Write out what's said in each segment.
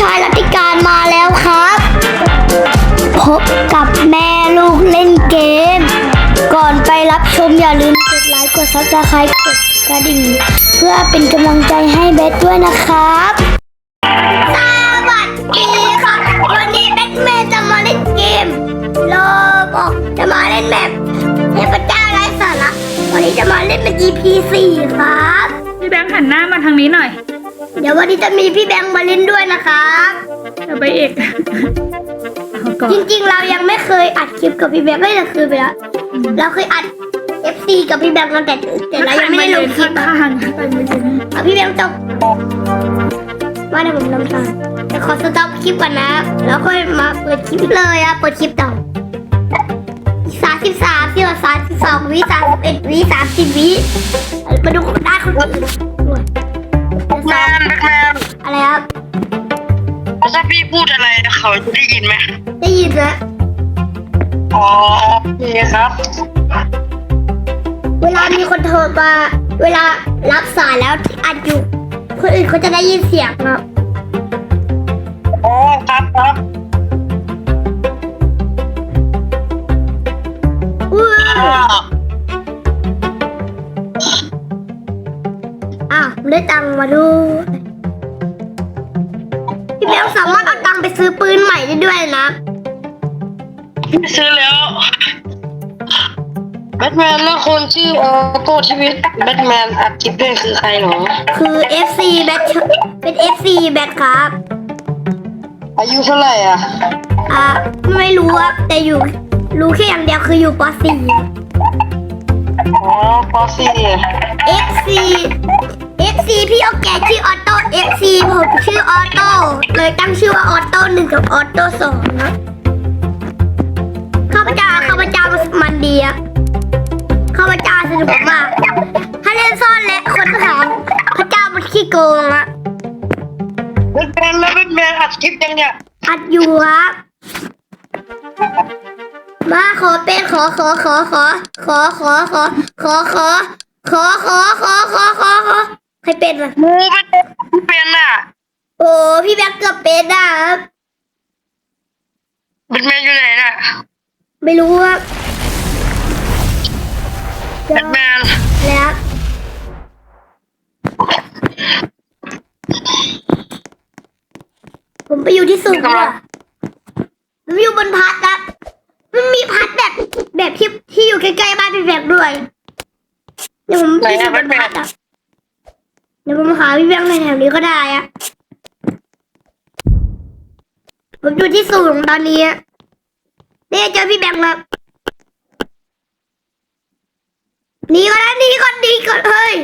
ชายรัติการมาแล้วครับ พบกับแม่ลูกเล่นเกม ก่อนไปรับชมอย่าลืมกดไลค์กดซับสไครต์กดกระดิ่ง เพื่อเป็นกำลังใจให้เบสด้วยนะครับ สวัสดีครับวันนี้แบทแมนจะมาเล่นเกมโลบอกจะมาเล่นแบบเทพเจ้าไร้สาระวันนี้จะมาเล่นเป็น EP 4ครับพี่แบงค์หันหน้ามาทางนี้หน่อย เดี๋ยววันนี้จะมีพี่แบงค์มาเล่นด้วยนะครับเดี๋ยวไปเอกเอาก่อนจริงๆเรายังไม่เคยอัดคลิปกับพี่แบงค์ไม่แต่คือไปแล้วเราเคยอัด FC กับพี่แบงค์กันแต่แต่เรายังไม่ได้ลงคลิปอะข้างๆไปมือถือเอาพี่แบงค์จบว่าเดี๋ยวผมนำทางแต่ขอสต็อปคลิปก่อนนะแล้วค่อยมาเปิดคลิปเลยอะเปิดคลิปต่อสามสิบสามสิบสามสิบสองวิสามสิบเอ็ดวิสามสิบวิมาดูได้านคนอื่นด้วยแม นแบ็คแมนอะไรครับ ถ้าพี่พูดอะไรเขาจะได้ยินไหมได้ยินแล้วอ๋อโอเคครับ เวลามีคนโทรมา เวลารับสายแล้วอัดอยู่ คนอื่นเขาจะได้ยินเสียงครับ อ๋อครับครับอุ้ยอ่าอ้าว ได้ตังค์มาดูพี่แบงค์สามารถเอาตังค์ไปซื้อปืนใหม่ได้ด้วยนะ ซื้อแล้วแบทแมนแล้วคนชื่อออโต้ชีวิตแบทแมนอัดคลิปด้วยคือใครหรอ คือ FC แบทเป็น FC แบทครับ อายุเท่าไหร่อะ อ่าไม่รู้ครับแต่อยู่รู้แค่อย่างเดียวคืออยู่ปอ๋อปอสี่ .4 FC FC พี่โอแกชื่อออโต้ FC ผมชื่อออโต้เลยตั้งชื่อว่าออโต้หนึ่งกับออโต้สองนะข้าพเจ้าข้าพเจ้ามันดีอะข้าพเจ้าสนุกมากถ้าเล่นซ่อนและคนถามพระเจ้ามันขี้โกงอะแบทแมนแล้วแบทแมนอัดคลิปยังเนี่ยอัดอยู่ครับมาขอเป็นขอขอขอขอขอขอขอขอขอขอขอขอขอขอขอ ใครเป็นอะมูเป็นเป็นอะโอ้พี่แบ็คเกือบเป็นนะครับแบทแมนอยู่ไหนน่ะไม่รู้ว่าแบทแมนแล้วผมไปอยู่ที่สูงอะผมอยู่บนพัดครับมันมีพัดแบบแบบที่ที่อยู่ใกล้ๆบ้านพี่แบ็คด้วยเดี๋ยวผมไปอยู่บนพัดอะ เดี๋ยวผมหาพี่แบ็คในแถวนี้ก็ได้อะผมอยู่ที่สูงตอนนี้อะเนี่ยเจอพี่แบ็คแล้วหนีก่อนนะหนีก่อนหนีก่อนเฮ้ย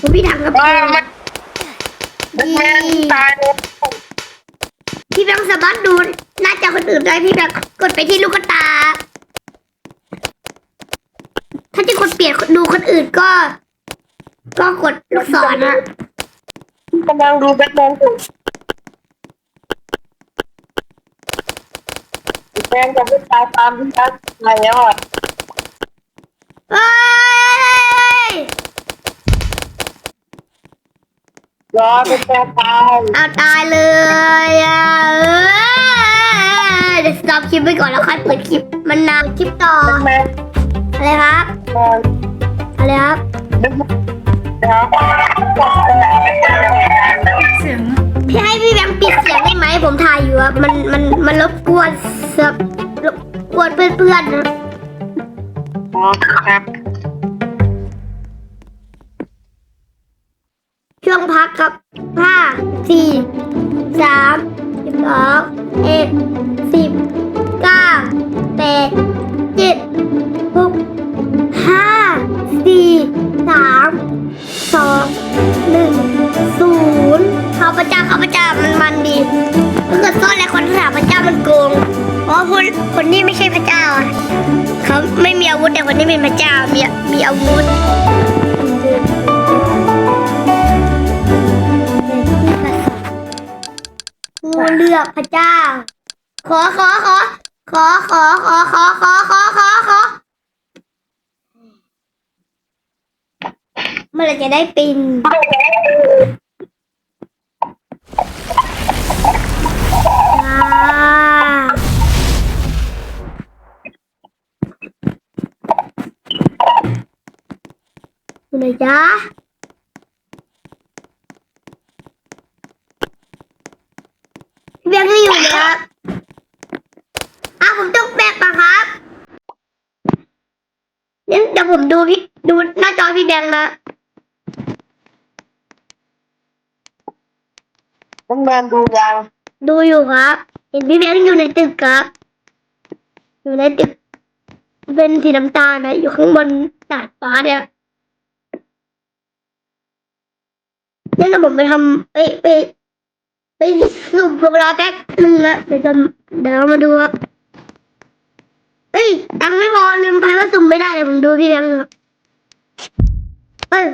ผมพี่ถังกับว่าเพื่อนมันแบทแมนตายแล้วพี่แบงค์สามารถดูหน้าจอคนอื่นได้พี่แบงค์กดไปที่ลูกตา ถ้าจะกดเปลี่ยนดูคนอื่นก็ ก็กดลูกศรนะกำลังดูแบทแมนอยู่แมนจะไม่ตายตามที่นัดมาแล้วอะเฮ้ยรอเป็นแฟนตายเอาตายเลยอะเอ้ยเดี๋ยวสต็อปคลิปไปก่อนแล้วค่อยเปิดคลิปมันนานคลิปต่อแมนอะไรครับแมน อะไรครับแบทแมนครับเสียงพี่ให้พี่แบงค์ปิดเสียงได้ไหมผมถ่ายอยู่อะมันมันมันรบกวนเสือกรบกวนเพื่อนๆนะอ๋อครับช่วงพักครับห้าสี่สามสิบสองเอ็ดสิบเก้า อาวุธแต่คนนี้เป็นพระเจ้ามีมีอาวุธผู้เลือกพระเจ้า ขอขอขอขอขอขอขอขอขอขอขอเมื่อไรจะได้ปิน จ๊ะพี่แบงค์ไม่อยู่เลยครับอ้าวผมต้องแบกปะครับนี่เดี๋ยวผมดูพี่ดูหน้าจอพี่แบงค์นะแบทแมนดูยังดูอยู่ครับ เห็นพี่แบงค์อยู่ในตึกครับ อยู่ในตึกเป็นสีน้ำตาลนะอยู่ข้างบนดาดฟ้าเนี่ย นี่เราผมไปทำไปไปไปสุ่มพวกเราแป๊บนึงนะเดี๋ยวจะเดี๋ยวเรามาดูครับเอ้ยตังไม่พอลืมไปว่าสุ่มไม่ได้เดี๋ยวผมดูพี่แบงค์เอ้ย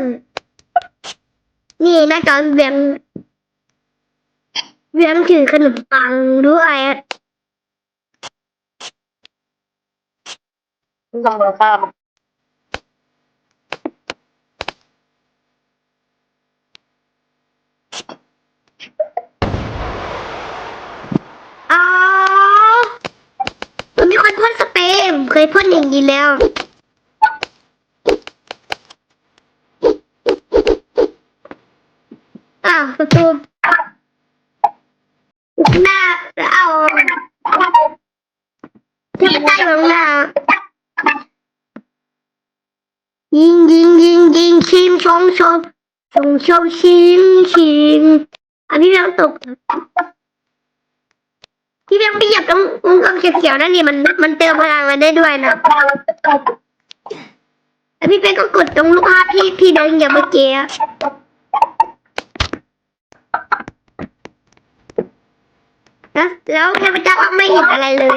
นี่หน้าจอพี่แบงค์พี่แบงค์ถือขนมปังด้วยอะต้องมาข้าม อ๋อมันมีคนพ่นสเปรย์เคยพ่นอย่างนี้แล้วอ้าวประตูหน้าเอาทียบใต้ลงหน้ายิงยิงยิงยิงชิมชมชมชมชมชิมชิมอะพี่แบงค์ตก พี่เบงค์ไปหยียบตรงตรงเขียวๆนั่นนี่มันมันเติมพลังมาได้ด้วยนะแล้วพี่เบงก็กดตรงลูกภาพที่พี่แบงค์เหยียบเมื่อกี้แล้วแล้วเทพเจ้าก็ไม่เห็นอะไรเลย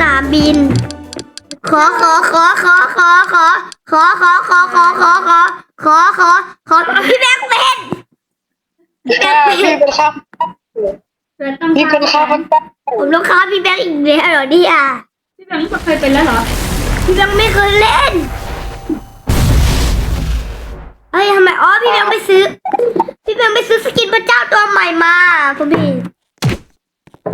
นามบิน ขอขอขอขอขอขอขอขอขอขอขอขอขอขอขอพี่แบงค์เป็นพี่เป็นข้าเสือต้องพี่เป็นข้าฆ่ามันผมต้องค้าพี่แบงค์อีกแล้วเหรอเนี่ยพี่แบงค์เคยเป็นแล้วเหรอพี่แบงค์ไม่เคยเล่นเฮ้ยทำไมอ๋อพี่แบงค์ไปซื้อ พี่แบงค์ไปซื้อสกินพระเจ้าตัวใหม่มาผมพี่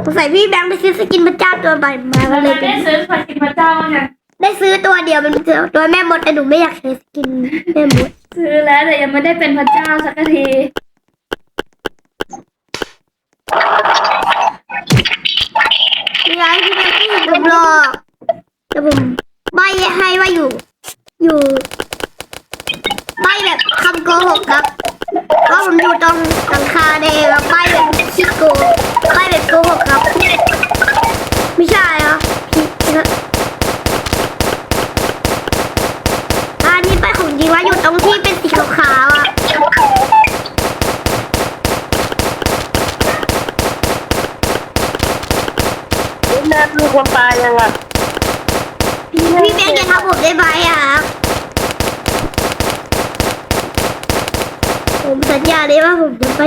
สงสัยพี่แบงค์ไปซื้อสกินพระเจ้าตัวใหม่มาก็เราเลยเป็ได้นซื้อพระกินพระเจ้าไงได้ซื้อตัวเดียวเป็นตัวแม่มดแต่หนูไม่อยากใช้สกินแม่มดซื้อแล้วแต่ยังไม่ได้เป็นพระเจ้าสักทีนี่ไงพี่แบงค์ที่อยู่ผมรอแต่ผมใบให้ว่าอยู่ อยู่ใบแบบคำโกหกครับเพราะผมอยู่ตรงหลังคาแดงแล้วใบแบบขี้โก ร์หกครับ ไม่ใช่หรอที่นะอันนี้ไปของจริงว่าอยู่ตรงที่เป็นสีขาวๆอะนั่นมีคนตายยังอะพี่เบงอย่าทำผมได้ไหมอะผมสัญญาเลยว่าผมจะไม่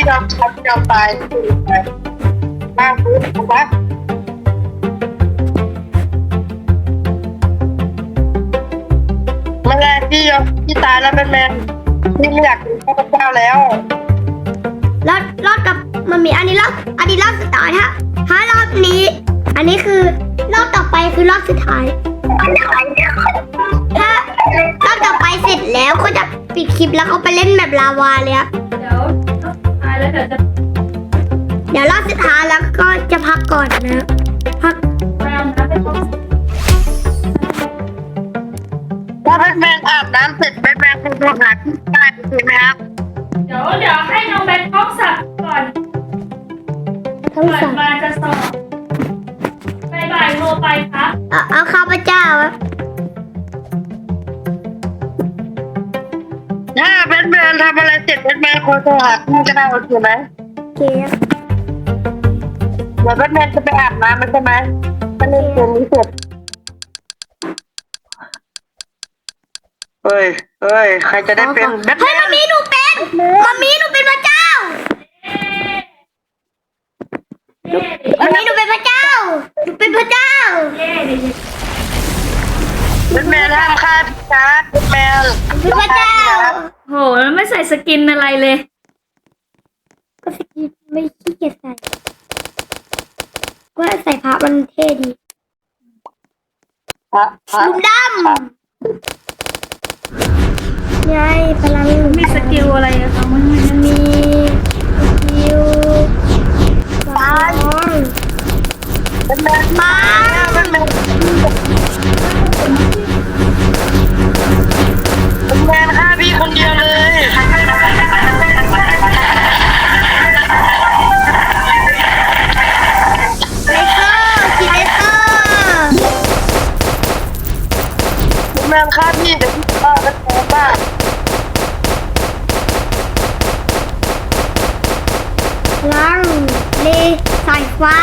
ไม่เป็นไรพี่ยอมพี่ยอมายมาคุณมาไม่เป็นไรพี่ยอมพี่ตายแล้วแมนแมนพี่ไม่อยากเป็นข้าพเจ้าแล้วรอดรอดกับมันมีอันนี้รอบอันนี้รอบสุดท้ายฮะถ้ารอบนี้ อันนี้คือรอบต่อไปคือรอบสุดท้ายถ้ารอบต่อไปเสร็จแล้วก็จะปิดคลิปแล้วเขาไปเล่นแบบลาวาเลยครับเดี๋ยว แล้วเดี๋ยวจะเดี๋ยวรอบสุดท้ายแล้วก็จะพักก่อนนะ พักไปเอาน้ำไปต้มถ้าแบทแมนอาบน้ำเสร็จแบทแมนคงโทรหาพี่ได้ใช่ไหมครับเดี๋ยวเดี๋ยวให้น้องแบทท้องสับก่อนทั้งก่อนสองมาจะสอบบ่ายบ่ายโทรไปครับ เอาเอาข้าพเจ้า นทำอะไรเสร็จแบทแมนคงโทรหาพี่ก็ได้โอเคไหมโอเคครับเดี๋ยวแบทแมนจะไปอาบน้ำมันใช่ไหมถ้าเล่นเกมนี้เสร็จเฮ้ยเฮ้ยใครจะได้เป็นแบทแมเฮ้ยนมามีหนูเป็นมามีหนูเป็นพระเจ้าเย้มามีหนูเป็นพระเจ้าหนูเป็นพระเจ้าเย้เดี๋ยวแบทแมนห้ามฆ่าพี่นะแบทแมนเป็นพระเจ้าโหแล้วไม่ใส่สกินอะไรเลย ก็สกินไม่ขี้เกียจใส่ว่าใส่พระมันเท่ดีพระพระลุมดำไงพลังมีสกิลอะไรอะคะมันมันมีสกิลสองแบทแมนมาแบทแมน แบทแมนฆ่าพี่คนเดียวเลย เลเซอร์ขีดเลเซอร์แบทแมนฆ่าพี่เดี๋ยวพี่ฆ่าแบทแมนบ้างพลังเลสายฟ้า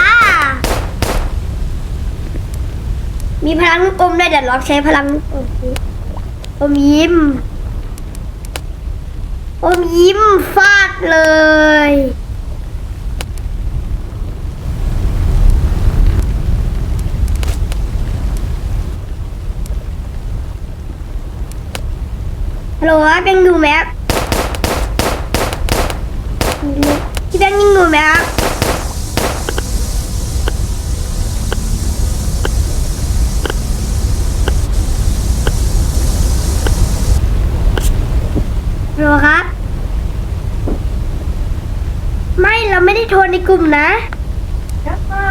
มีพลังลูกอมด้วยเดี๋ยวลองใช้พลังลูกอมอมยิ้มอมยิ้มฟาดเลยฮัลโหลครับยังอยู่ไหมครับพี่แบงค์ยังอยู่ไหมครับฮัลโหลครับ ไม่เราไม่ได้โทรใน กลุ่มนะ แล้วก็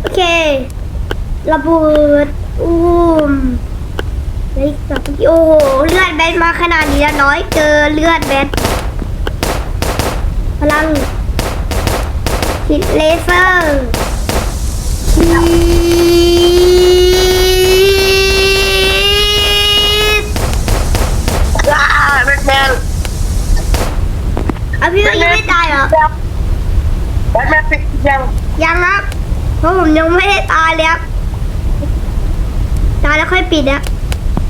โอเค ระเบิดอุ้มเลืออีกสองโอ้โหเลือดแบนมาขนาดนี้แล้วน้อยเกินเลือดแบนพลังคิดเลเซอร์ พี่ยังไม่ตายหรอ แบทแมนปิดยังยังครับ เพราะผมยังไม่ได้ตายเลยครับ ตายแล้วค่อยปิดนะ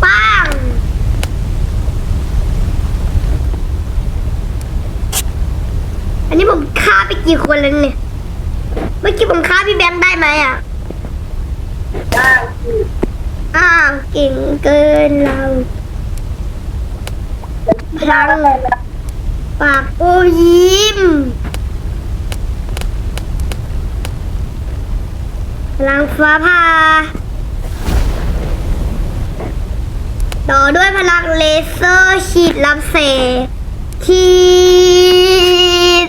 ปังอันนี้ผมฆ่าไปกี่คนแล้วเนี่ย เมื่อกี้ผมฆ่าพี่แบงค์ได้ไหมอะ ได้อ้าวเก่งเกินเราพลังเลยนะ ปากโอยิ้มพลังฟ้าผ่าต่อด้วยพลังเลเซอร์ฉีดลำเสฉีด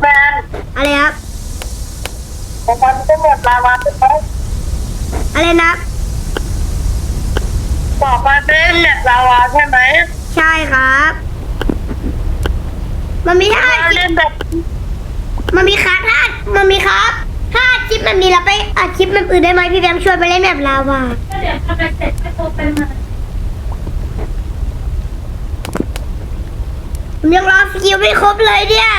แมนอะไรครับผมมันจะหมดลาวาใช่ไหมอะไรนะบอกมาเป็นเน็ตลาวาใช่ไหม ใช่ครับ มันมีห้าเราคลิเล่ปนแบบมันมีครับห้ามันมีครับห้าคลิปมันมีเราไปอัดคลิปมันอื่นได้ไหมพี่แบงค์ช่วยไปเล่นแบบลาวาก็เดี๋ยวทำไปเสร็จให้โตเป็นมาผมยังรอสกิลไม่ครบเลยเนี่ย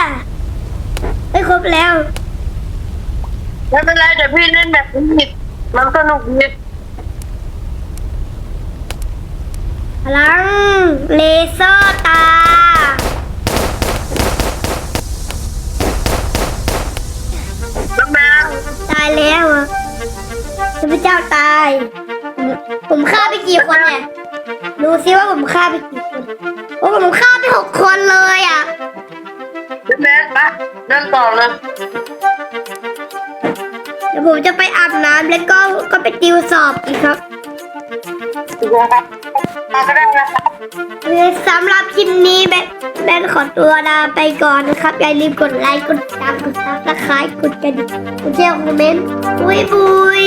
ไม่ครบแล้ว ไม่เป็นไรเดี๋ยวพี่เล่นแบบนี้มันสนุกดี พลังเลเซอร์ตาแล้วแมนตายแล้วอะพระเจ้าตายผมผมฆ่าไปกี่คนเนี่ย ดูซิว่าผมฆ่าไปกี่คนโอ้ผมฆ่าไปหกคนเลยอะแล้วแมนปะเล่นต่อเลยเดี๋ยวผมจะไปอาบน้ำแล้วก็ก็ไปติวสอบอีกครับถูกไหมครับ มาก็ได้นะครับสำหรับคลิปนี้แบนแบนขอตัวลาไปก่อนนะครับอย่าลืมกดไลค์กดติดตามกดซับสไครต์กดกระดิ่งกดแชร์คอมเมนต์บุยบุย